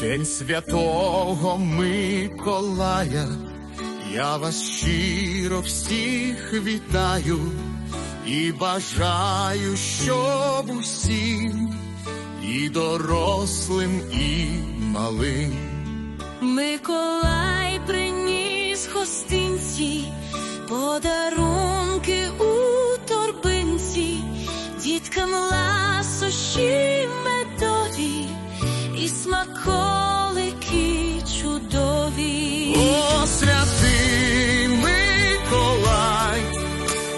День святого Миколая, я вас щиро всіх вітаю і бажаю, щоб усім, і дорослим, і малим. Миколай приніс гостинці, подарунки у торбинці, діткам ласощі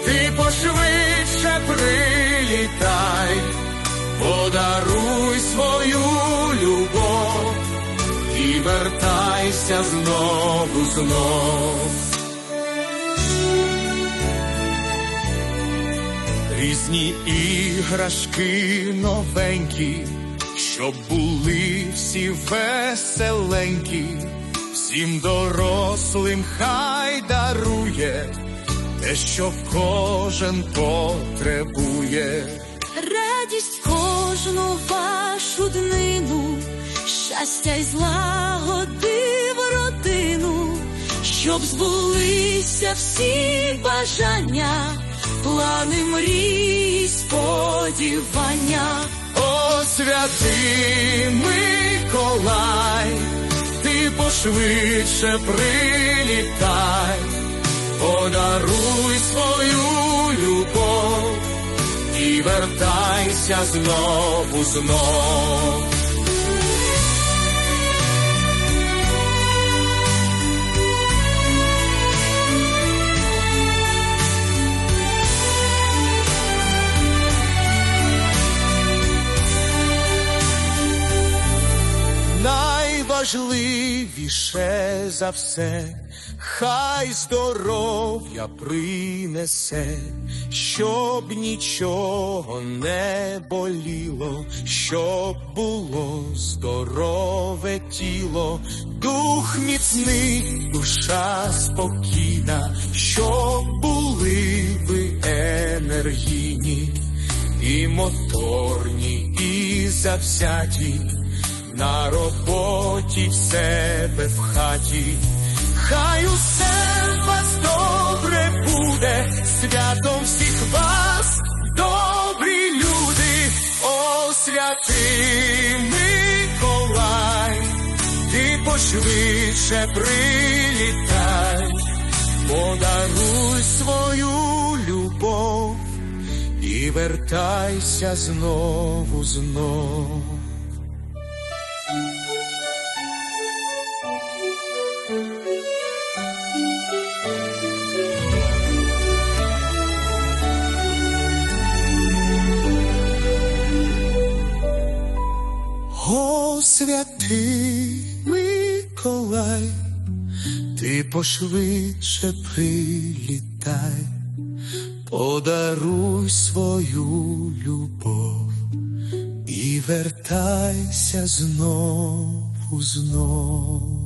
ти пошвидше прилітай, подаруй свою любов і вертайся знову знов. Різні іграшки новенькі, щоб були всі веселенькі, всім дорослим хай дарує те, що кожен потребує. Радість кожну вашу днину, щастя й злагоди в родину, щоб збулися всі бажання, плани мрії, сподівання. О, святий Миколай, ти пошвидше прилітай, подаруй свою любов і вертайся знову знов. Найважливіше за все, хай здоров'я принесе, щоб нічого не боліло, щоб було здорове тіло, дух міцний, душа спокійна, щоб були ви енергійні і моторні, і завзяті. На роботі в себе в хаті. Хай усе вас добре буде, святом всіх вас, добрі люди, о святий Миколай, ти пошвидше прилітай, подаруй свою любов і вертайся знову знов. Святий Миколай, ти пошвидше прилітай, подаруй свою любов і вертайся знову знов.